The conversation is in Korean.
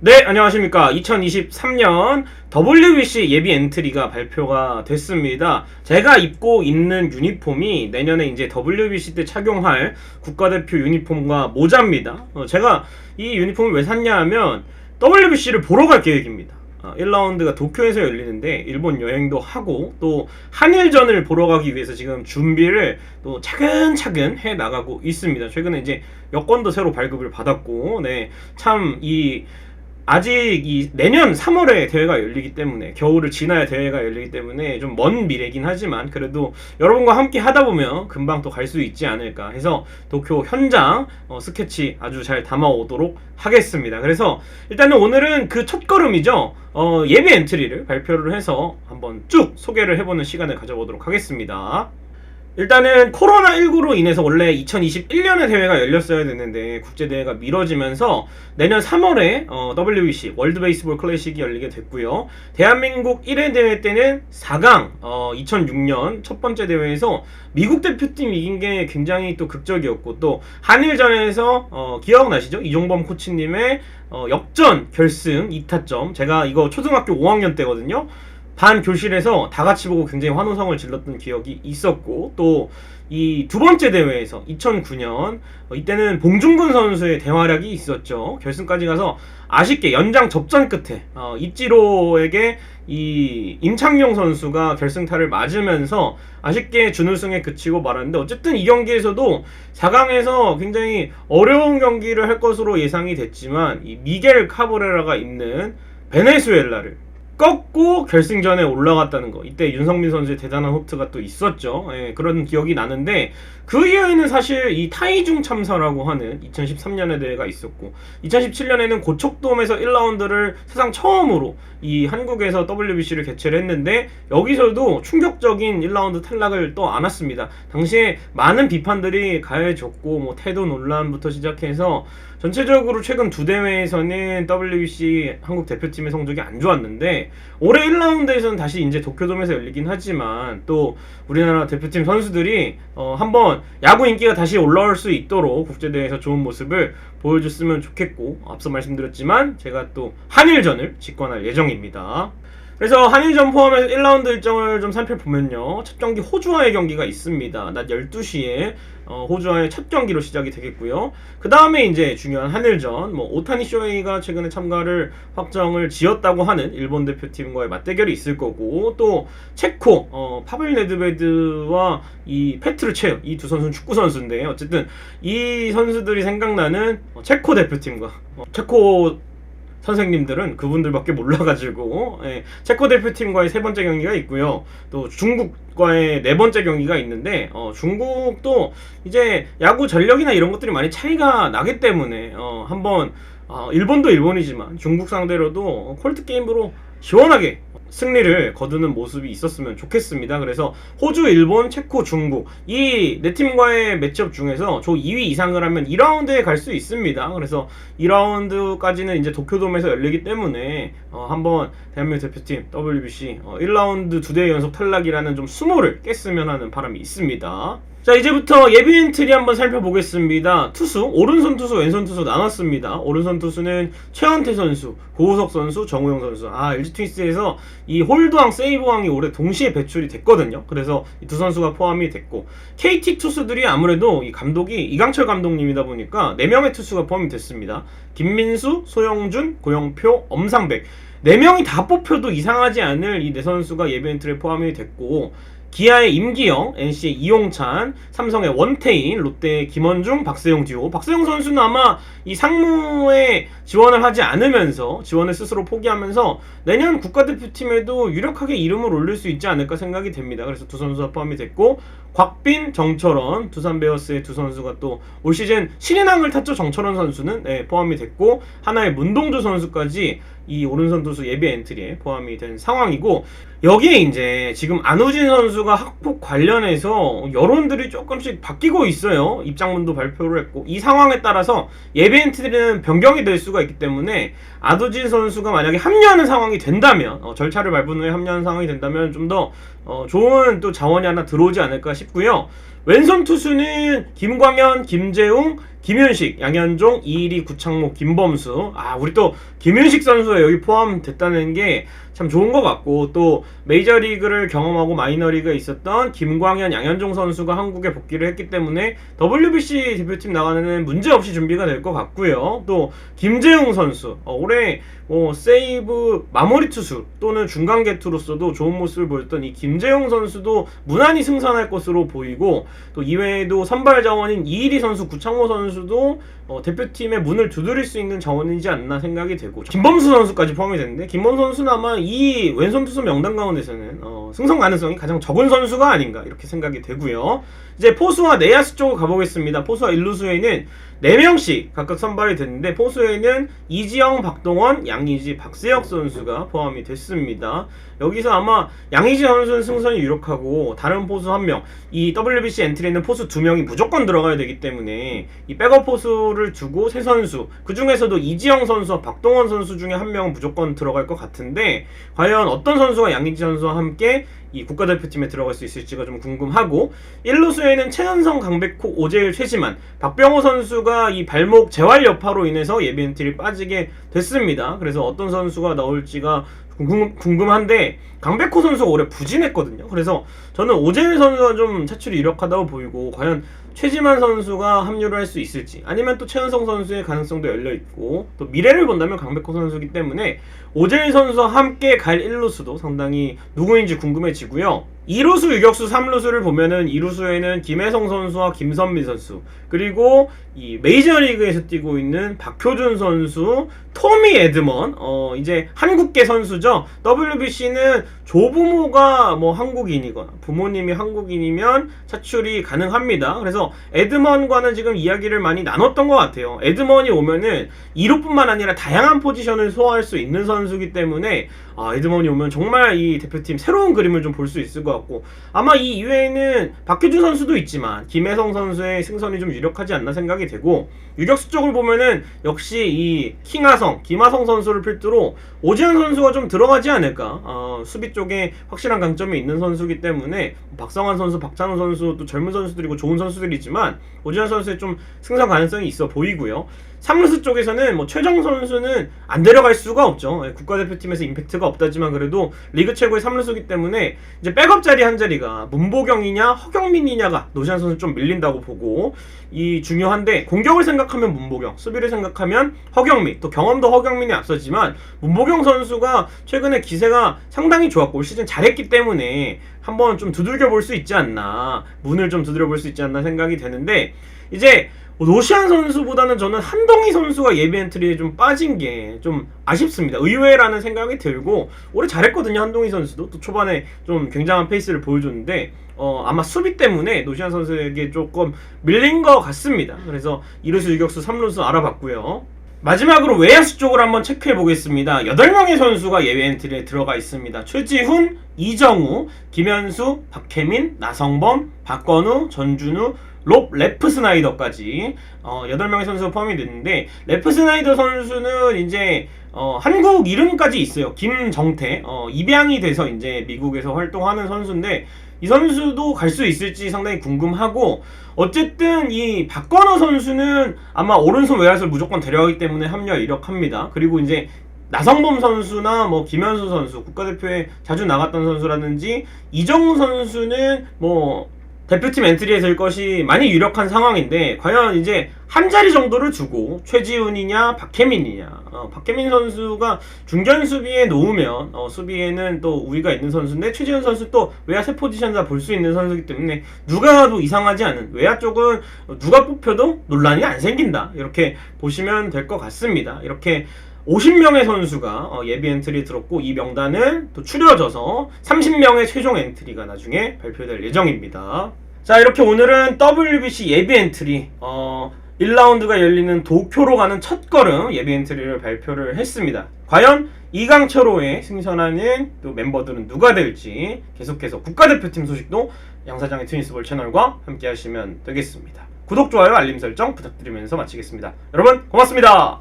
네, 안녕하십니까. 2023년 WBC 예비 엔트리가 발표가 됐습니다. 제가 입고 있는 유니폼이 내년에 이제 WBC 때 착용할 국가대표 유니폼과 모자입니다. 어, 제가 이 유니폼을 왜 샀냐 하면 WBC를 보러 갈 계획입니다. 아, 1라운드가 도쿄에서 열리는데 일본 여행도 하고 또 한일전을 보러 가기 위해서 지금 준비를 또 차근차근 해 나가고 있습니다. 최근에 이제 여권도 새로 발급을 받았고, 네, 참이 아직 이 내년 3월에 대회가 열리기 때문에 겨울을 지나야 대회가 열리기 때문에 좀 먼 미래긴 하지만 그래도 여러분과 함께 하다 보면 금방 또 갈 수 있지 않을까 해서 도쿄 현장 어, 스케치 아주 잘 담아오도록 하겠습니다. 그래서 일단은 오늘은 그 첫 걸음이죠. 어, 예비 엔트리를 발표를 해서 한번 쭉 소개를 해보는 시간을 가져보도록 하겠습니다. 일단은 코로나19로 인해서 원래 2021년에 대회가 열렸어야 됐는데 국제대회가 미뤄지면서 내년 3월에 어, WBC 월드 베이스볼 클래식이 열리게 됐고요. 대한민국 1회 대회 때는 4강 어, 2006년 첫 번째 대회에서 미국 대표팀 이긴 게 굉장히 또 극적이었고 또 한일전에서 어, 기억나시죠? 이종범 코치님의 어, 역전 결승 2타점 제가 이거 초등학교 5학년 때거든요. 반 교실에서 다 같이 보고 굉장히 환호성을 질렀던 기억이 있었고 또 이 두 번째 대회에서 2009년 어, 이때는 봉중근 선수의 대활약이 있었죠. 결승까지 가서 아쉽게 연장 접전 끝에 어, 이찌로에게 이 임창용 선수가 결승타를 맞으면서 아쉽게 준우승에 그치고 말았는데 어쨌든 이 경기에서도 4강에서 굉장히 어려운 경기를 할 것으로 예상이 됐지만 이 미겔 카브레라가 있는 베네수엘라를 꺾고 결승전에 올라갔다는 거. 이때 윤성민 선수의 대단한 호투가 또 있었죠. 예, 그런 기억이 나는데 그 이후에는 사실 이 타이중 참사라고 하는 2013년의 대회가 있었고 2017년에는 고척돔에서 1라운드를 세상 처음으로 이 한국에서 WBC를 개최를 했는데 여기서도 충격적인 1라운드 탈락을 또 안았습니다. 당시에 많은 비판들이 가해졌고 뭐 태도 논란부터 시작해서 전체적으로 최근 두 대회에서는 WBC 한국 대표팀의 성적이 안 좋았는데 올해 1라운드에서는 다시 이제 도쿄돔에서 열리긴 하지만 또 우리나라 대표팀 선수들이 어 한번 야구 인기가 다시 올라올 수 있도록 국제대회에서 좋은 모습을 보여줬으면 좋겠고 앞서 말씀드렸지만 제가 또 한일전을 직관할 예정입니다. 그래서 한일전 포함해서 1라운드 일정을 좀 살펴보면요. 첫 경기 호주와의 경기가 있습니다. 낮 12시에 어, 호주와의 첫 경기로 시작이 되겠고요. 그 다음에 이제 중요한 한일전, 뭐 오타니 쇼헤이가 최근에 참가를 확정을 지었다고 하는 일본 대표팀과의 맞대결이 있을 거고 또 체코, 어, 파블 네드베드와 이 페트르체프 이두 선수는 축구 선수인데 어쨌든 이 선수들이 생각나는 어, 체코 대표팀과 어, 체코 선생님들은 그분들밖에 몰라가지고 예, 체코 대표팀과의 세 번째 경기가 있고요. 또 중국과의 네 번째 경기가 있는데 어, 중국도 이제 야구 전력이나 이런 것들이 많이 차이가 나기 때문에 어, 한번 어, 일본도 일본이지만 중국 상대로도 콜트 게임으로 시원하게 승리를 거두는 모습이 있었으면 좋겠습니다. 그래서 호주, 일본, 체코, 중국 이 네 팀과의 매치업 중에서 조 2위 이상을 하면 2라운드에 갈 수 있습니다. 그래서 2라운드까지는 이제 도쿄돔에서 열리기 때문에 어, 한번 대한민국 대표팀 WBC 어, 1라운드 두 대 연속 탈락이라는 좀 수모를 깼으면 하는 바람이 있습니다. 자 이제부터 예비 엔트리 한번 살펴보겠습니다. 투수 오른손 투수 왼손 투수 나눴습니다. 오른손 투수는 최원태 선수, 고우석 선수, 정우영 선수. 아 LG 트윈스에서 이 홀드왕, 세이브왕이 올해 동시에 배출이 됐거든요. 그래서 이두 선수가 포함이 됐고 KT 투수들이 아무래도 이 감독이 이강철 감독님이다 보니까 4명의 투수가 포함이 됐습니다. 김민수, 소영준, 고영표, 엄상백 4명이 다 뽑혀도 이상하지 않을 이 네 선수가 예비 엔트리에 포함이 됐고 기아의 임기영, NC의 이용찬, 삼성의 원태인, 롯데의 김원중, 박세용 듀오. 박세용 선수는 아마 이 상무에 지원을 하지 않으면서 지원을 스스로 포기하면서 내년 국가대표팀에도 유력하게 이름을 올릴 수 있지 않을까 생각이 됩니다. 그래서 두 선수가 포함이 됐고 곽빈, 정철원, 두산 베어스의 두 선수가 또 올 시즌 신인왕을 탔죠. 정철원 선수는 네, 포함이 됐고 하나의 문동주 선수까지 이 오른손 투수 예비 엔트리에 포함이 된 상황이고 여기에 이제 지금 안우진 선수가 학폭 관련해서 여론들이 조금씩 바뀌고 있어요. 입장문도 발표를 했고 이 상황에 따라서 예비 엔트리는 변경이 될 수가 있기 때문에 안우진 선수가 만약에 합류하는 상황이 된다면 어, 절차를 밟은 후에 합류하는 상황이 된다면 좀더 어, 좋은 또 자원이 하나 들어오지 않을까 싶고요. 왼손 투수는 김광현, 김재웅, 김윤식, 양현종, 이일이, 구창모, 김범수. 아, 우리 또 김윤식 선수가 여기 포함됐다는 게 참 좋은 것 같고 또 메이저리그를 경험하고 마이너리그에 있었던 김광현, 양현종 선수가 한국에 복귀를 했기 때문에 WBC 대표팀 나가는 문제 없이 준비가 될 것 같고요. 또 김재웅 선수 어, 올해 뭐 세이브 마무리 투수 또는 중간 개투로서도 좋은 모습을 보였던 이 김재웅 선수도 무난히 승산할 것으로 보이고 또 이외에도 선발 자원인 이일이 선수, 구창모 선수 도 어, 대표팀의 문을 두드릴 수 있는 자원이지 않나 생각이 되고 김범수 선수까지 포함이 되는데 김범수 선수는 아마 이 왼손 투수 명단 가운데서는 어, 승선 가능성이 가장 적은 선수가 아닌가 이렇게 생각이 되고요. 이제 포수와 내야수 쪽으로 가보겠습니다. 포수와 일루수에는 4명씩 각각 선발이 됐는데 포수에는 이지영, 박동원, 양의지, 박세혁 선수가 포함이 됐습니다. 여기서 아마 양의지 선수는 승선이 유력하고 다른 포수 한 명, 이 WBC 엔트리는 포수 두 명이 무조건 들어가야 되기 때문에 이 백업 포수를 두고 세 선수 그 중에서도 이지영 선수와 박동원 선수 중에 한 명은 무조건 들어갈 것 같은데 과연 어떤 선수가 양의지 선수와 함께 이 국가대표팀에 들어갈 수 있을지가 좀 궁금하고 1루수에는 최은성, 강백호, 오재일, 최지만 박병호 선수가 이 발목 재활 여파로 인해서 예비 엔트리 빠지게 됐습니다. 그래서 어떤 선수가 나올지가 궁금, 궁금한데 강백호 선수가 올해 부진했거든요. 그래서 저는 오재일 선수가 좀 차출이 유력하다고 보이고 과연 최지만 선수가 합류를 할 수 있을지 아니면 또 최은성 선수의 가능성도 열려 있고 또 미래를 본다면 강백호 선수이기 때문에 오재일 선수와 함께 갈 1루수도 상당히 누구인지 궁금해지고요. 2루수, 유격수, 3루수를 보면은 2루수에는 김혜성 선수와 김선민 선수 그리고 이 메이저리그에서 뛰고 있는 박효준 선수, 토미 에드먼 어 이제 한국계 선수죠. WBC는 조부모가 뭐 한국인이거나 부모님이 한국인이면 차출이 가능합니다. 그래서 에드먼과는 지금 이야기를 많이 나눴던 것 같아요. 에드먼이 오면은 2루뿐만 아니라 다양한 포지션을 소화할 수 있는 선수기 때문에 아, 에드먼이 오면 정말 이 대표팀 새로운 그림을 좀 볼 수 있을 것 같고 아마 이 이외에는 박효준 선수도 있지만 김혜성 선수의 승선이 좀 유력하지 않나 생각이 되고 유격수 쪽을 보면은 역시 이 킹하성, 김하성 선수를 필두로 오지현 선수가 좀 들어가지 않을까 어, 수비 쪽에 확실한 강점이 있는 선수기 때문에 박성환 선수, 박찬호 선수 또 젊은 선수들이고 좋은 선수들이지만 오지현 선수의 좀 승선 가능성이 있어 보이고요. 3루수 쪽에서는 뭐 최정 선수는 안 데려갈 수가 없죠. 예, 국가대표팀에서 임팩트가 없다지만 그래도 리그 최고의 3루수기 때문에 이제 백업 자리 한 자리가 문보경이냐 허경민이냐가 노시안 선수 좀 밀린다고 보고 이 중요한데 공격을 생각하면 문보경, 수비를 생각하면 허경민, 또 경험도 허경민이 앞서지만 문보경 선수가 최근에 기세가 상당히 좋았고 올 시즌 잘했기 때문에 한번 좀 두들겨 볼 수 있지 않나 문을 좀 두드려 볼 수 있지 않나 생각이 되는데 이제 노시안 선수보다는 저는 한동희 선수가 예비 엔트리에 좀 빠진 게 좀 아쉽습니다. 의외라는 생각이 들고 올해 잘했거든요. 한동희 선수도 또 초반에 좀 굉장한 페이스를 보여줬는데 어, 아마 수비 때문에 노시안 선수에게 조금 밀린 것 같습니다. 그래서 2루수, 유격수, 3루수 알아봤고요. 마지막으로 외야수 쪽을 한번 체크해 보겠습니다. 8명의 선수가 예외 엔트리에 들어가 있습니다. 최지훈, 이정우, 김현수, 박혜민, 나성범, 박건우, 전준우, 롭 레프 스나이더까지 어, 8명의 선수가 포함이 됐는데 레프 스나이더 선수는 이제 어, 한국 이름까지 있어요. 김정태. 어, 입양이 돼서 이제 미국에서 활동하는 선수인데 이 선수도 갈 수 있을지 상당히 궁금하고 어쨌든 이 박건호 선수는 아마 오른손 외야수를 무조건 데려가기 때문에 합류가 이력합니다. 그리고 이제 나성범 선수나 뭐 김현수 선수 국가대표에 자주 나갔던 선수라든지 이정우 선수는 뭐 대표팀 엔트리에 들 것이 많이 유력한 상황인데 과연 이제 한 자리 정도를 주고 최지훈이냐 박혜민이냐. 어, 박혜민 선수가 중견 수비에 놓으면 어, 수비에는 또 우위가 있는 선수인데 최지훈 선수 또 외야 세 포지션 다 볼 수 있는 선수이기 때문에 누가 가도 이상하지 않은 외야 쪽은 누가 뽑혀도 논란이 안 생긴다. 이렇게 보시면 될 것 같습니다. 이렇게 50명의 선수가 어, 예비 엔트리 들었고 이 명단은 또 추려져서 30명의 최종 엔트리가 나중에 발표될 예정입니다. 자 이렇게 오늘은 WBC 예비 엔트리 어, 1라운드가 열리는 도쿄로 가는 첫 걸음 예비 엔트리를 발표를 했습니다. 과연 이강철호에 승선하는 또 멤버들은 누가 될지 계속해서 국가대표팀 소식도 양사장의 트윈스볼 채널과 함께 하시면 되겠습니다. 구독, 좋아요, 알림 설정 부탁드리면서 마치겠습니다. 여러분 고맙습니다.